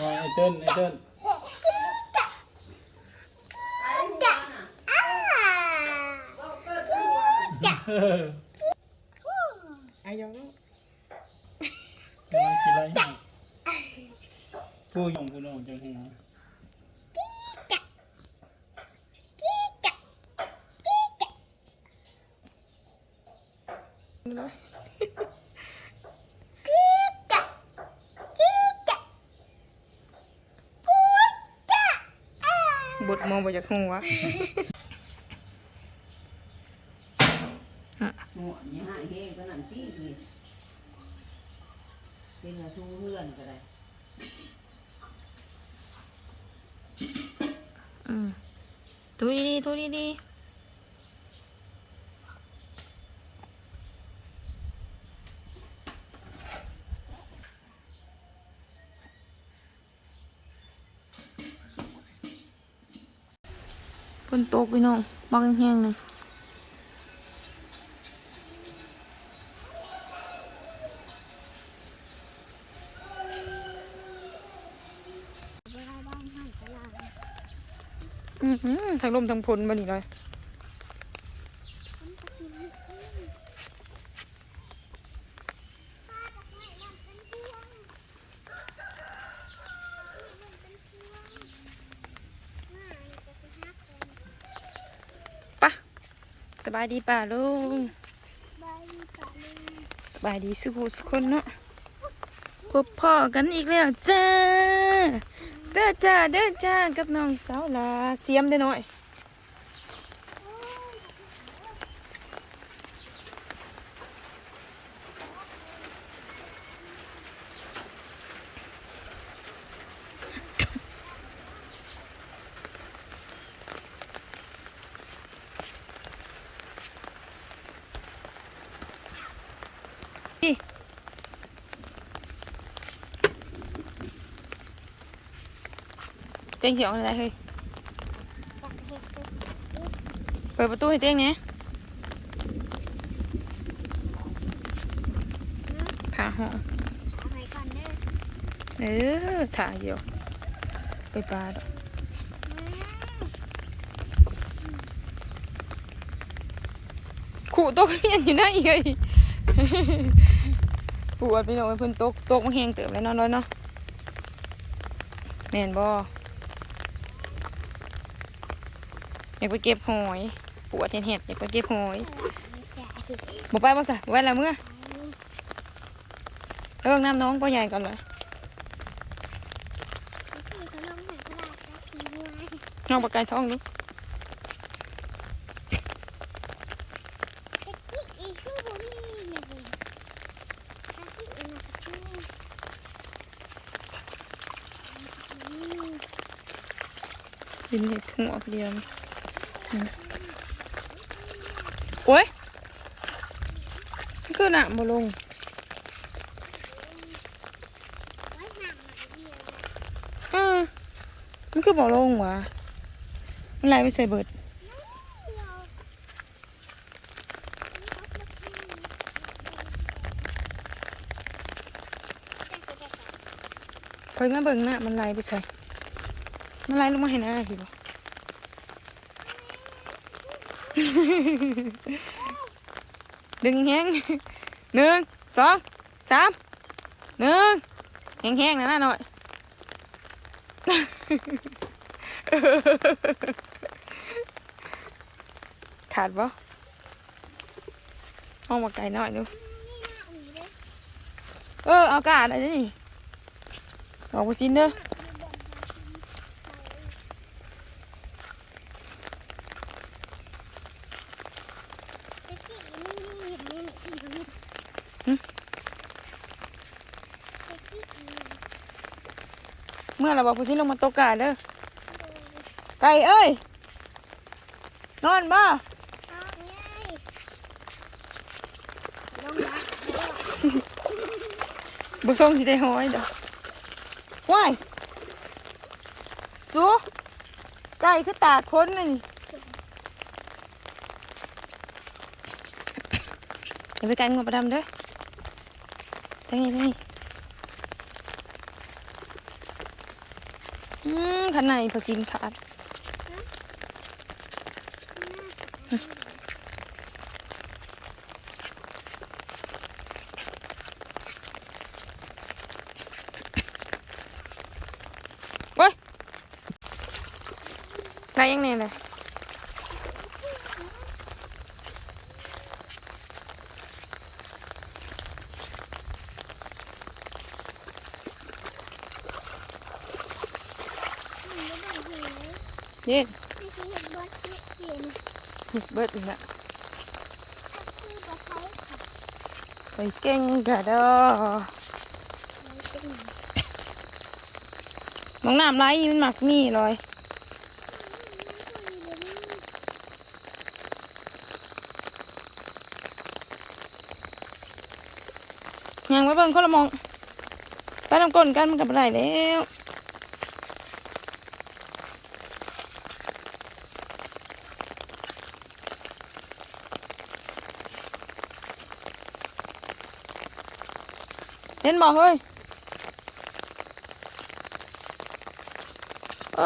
อ๋อไอ้เติ้ลไอ้เติ้ลเอออายองกำลังคิดอะไรให้ผู้ยงผู้น้องจังหัว บดมองบ่จากหัวหัวนี่หายเฮงก็นั่นพี่นี่เป็นกระทู้เพื่อนก็ได้อืมดูดีๆดูดีๆ ฝนตกพี่น้องบังแห้งๆเลยอือหือทั้งลมทั้งพลมานี่เลย สบายดีป่าลุงสบายดีสุขุสุขคนเนาะพบพ่อกันอีกแล้วจ้าเด้อจ้าเด้อจ้ากับน้องสาวลาเสียมได้หน่อย เตียงเสียงอะไรเฮ้ยเปิดประตูให้เตียงเนี้ยผ่าห้องเออถ่ายเดียวไปปลาดอกขู่ตกเฮียนอยู่นะอีเอ้ยปวดไปหน่อยเพิ่นตกตกมันแห้งเติบแล้วนอนร้อยเนาะแม่นบ่ อยากไปเก็บหอยปวดเห็ดๆอยากไปเก็บหอยบ่ไปบ่ซะไว้ละเมื่อแล้วเบิ่งน้ำน้องพ่อใหญ่ก่อนเลยน้องปลาไก่ท้องดูดินเห็ดหัวเดียวนี่อืม โอ้ยมันคือหนักบ่ลงเออมันคือบ่ลงวะมันไหลไปใส่เบิดคอยมาเบิ่งหน้ามันไหลไปใส่มันไหลลงมาให้หน้าพี่บ่ ดึงแห้งหนึ่งสองสามหนึ่งแห้งๆนะน่าหน่อยขาดปะห้องมาไกลหน่อยดูเออเอากาดอะไรนี่ออกมาซินเด้อ มื่อเราบอกผู้ซินลงมาตกกาดเด้อไก่เอ้ย นอนบ่บุส่งสิได้ห้อยเด้อว้ายสูไก่คือตากคนน่ะนี่เดี๋ยวไปไก่งวประดำเด้อทางนี้ทางนี้ อืมข้างในพอสินขาดโอ้ยได้ยังไงเลยเย็ นเบิดอีกละไปเก่งกะด้อมองน้ำไหลมันหมักมีเลยยังไปเบิ่งคนละมองไปทำก้นกันมันกับไรแล้ว เห็นบอกเฮ้ยเอ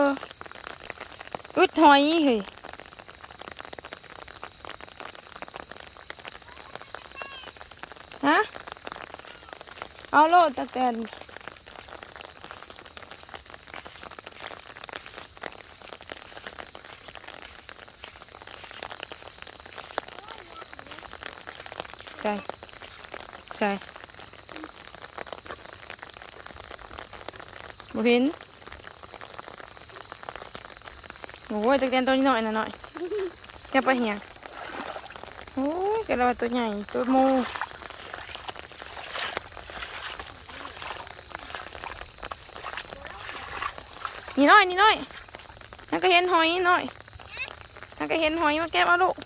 ออึดหอยเฮ้ยฮะเอาโลดตะแตนใช่ใช่ บ่เห็นโอ้ยตะแตนตัวนี้หน่อยนะหน่อยแกไปเหียงโอ้ยแกเราว่าตัวใหญ่ตัวโมนี่น้อยนี่น้อยนั่นก็เห็นหอยนี่น้อยนั่นก็เห็นหอยมาแก้มาลูก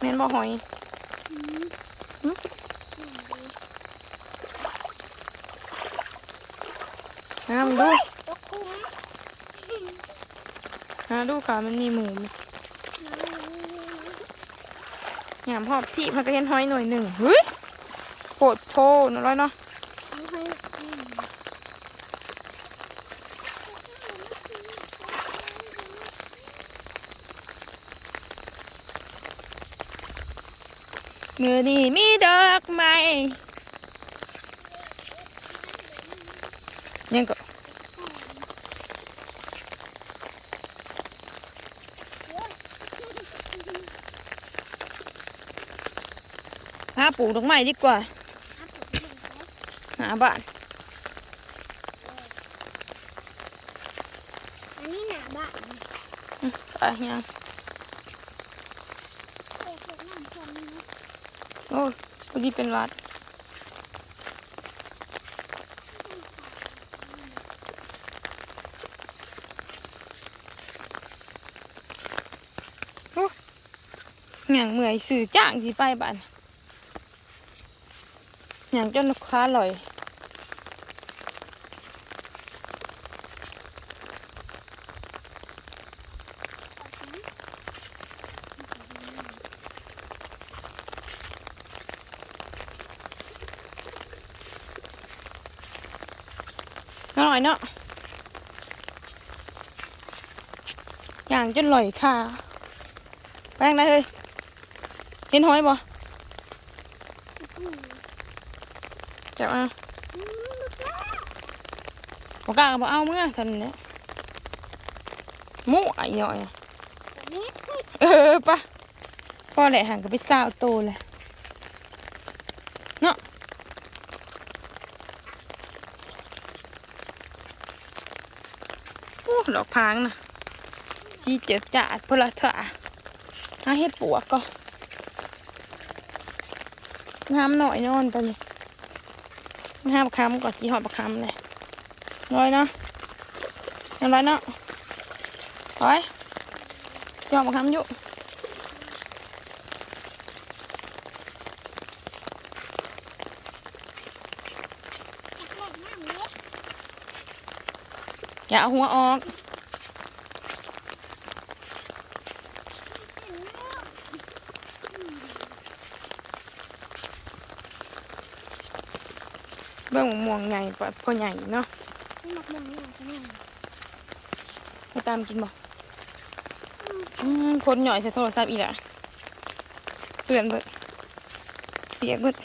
แม่นบ่หอย หึหามันดูนะดูค่ะมันมีหมูหยามหอบที่มันก็เห็นหอยหน่อยหนึ่งเฮ้ยโคตรโพนอยเนาะ มือนี้มีดอกไม้ยังก็หาปลูกดอกไม้ดีกว่า หาบ้านอันนี้หนาบ้านอืมไปยัง เด็กๆนั่งชมนะ โอ้ยพอดีเป็นวัดโอ้ยอย่างเมื่อยสื่อจ้างสิไปบ้านอย่างจนลูกค้าลอย อยเนาะอย่างจนลอยค่ะแป้งได้เลยเห็นหอยบ่จับเอาอืมลูกแม่บอกกล้าก็บอกเอาเมื่อทันเนี่ยหมูไอ้ย่อยอะตัวนี้เออปะพอแหละห่างกับไปสาวโตเลยเนาะโอ้ ดอกพางนะชีเจ็บจัดพละเถอะหาเห็ดปวกก็งามหน่อยนอนไปเลยงามคำก่อนจีหอดประคำเลยร้อยเนาะยังร้อยเนาะร้อยจีหอดประคำอยู่อย่าเอาหัวออก เห็นไหม เบิ่งม่วงใหญ่พอใหญ่เนาะไม่หมักมองนี่หรอกนี่ไปตามกินบอืมคนหน่อยใส่โทรศัพท์อีกละเปลี่ยนเบิดเปียกเบิด